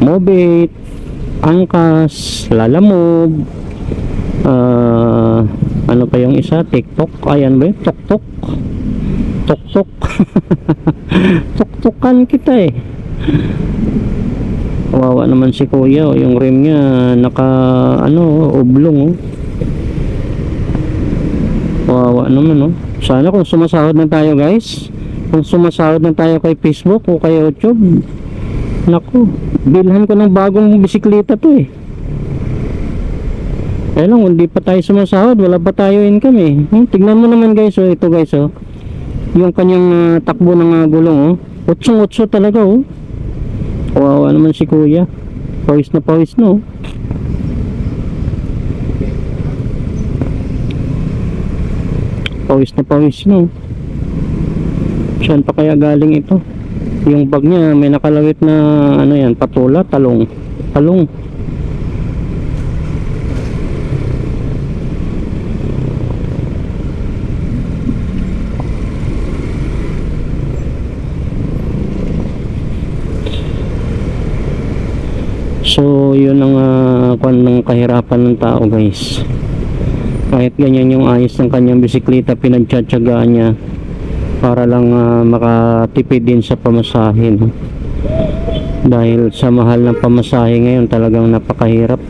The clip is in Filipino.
Mobit, Angkas, Lalamove, ah, ano pa yung isa? TikTok, ayan ba yun? Tok-tok. Tok-tok. Tok-tokan kita eh. Kawawa naman si kuya, oh. yung rim niya naka ano, oblong oh. Kawawa naman oh. Sana kung sumasahod na tayo guys, kung sumasahod na tayo kay Facebook o kay YouTube, naku, bilhan ko ng bagong bisikleta to eh. Kaya lang, hindi pa tayo sumasahod, wala pa tayo income eh. Hmm, tignan mo naman guys, oh, ito guys oh. Yung kanyang ah, takbo ng ah, gulong oh. Utsong-utso talaga oh. Kawawa naman si kuya. Pawis na pawis no. Pawis na pawis no. Saan pa kaya galing ito? Yung bag niya may nakalawit na ano yan, patula, talong. Talong. So, yun ang uh, ng kahirapan ng tao, guys. Kahit ganyan yung ayos ng kanyang bisikleta, pinagtsatsagaan niya para lang ah, makatipid din sa pamasahin. Dahil sa mahal ng pamasahe ngayon, talagang napakahirap.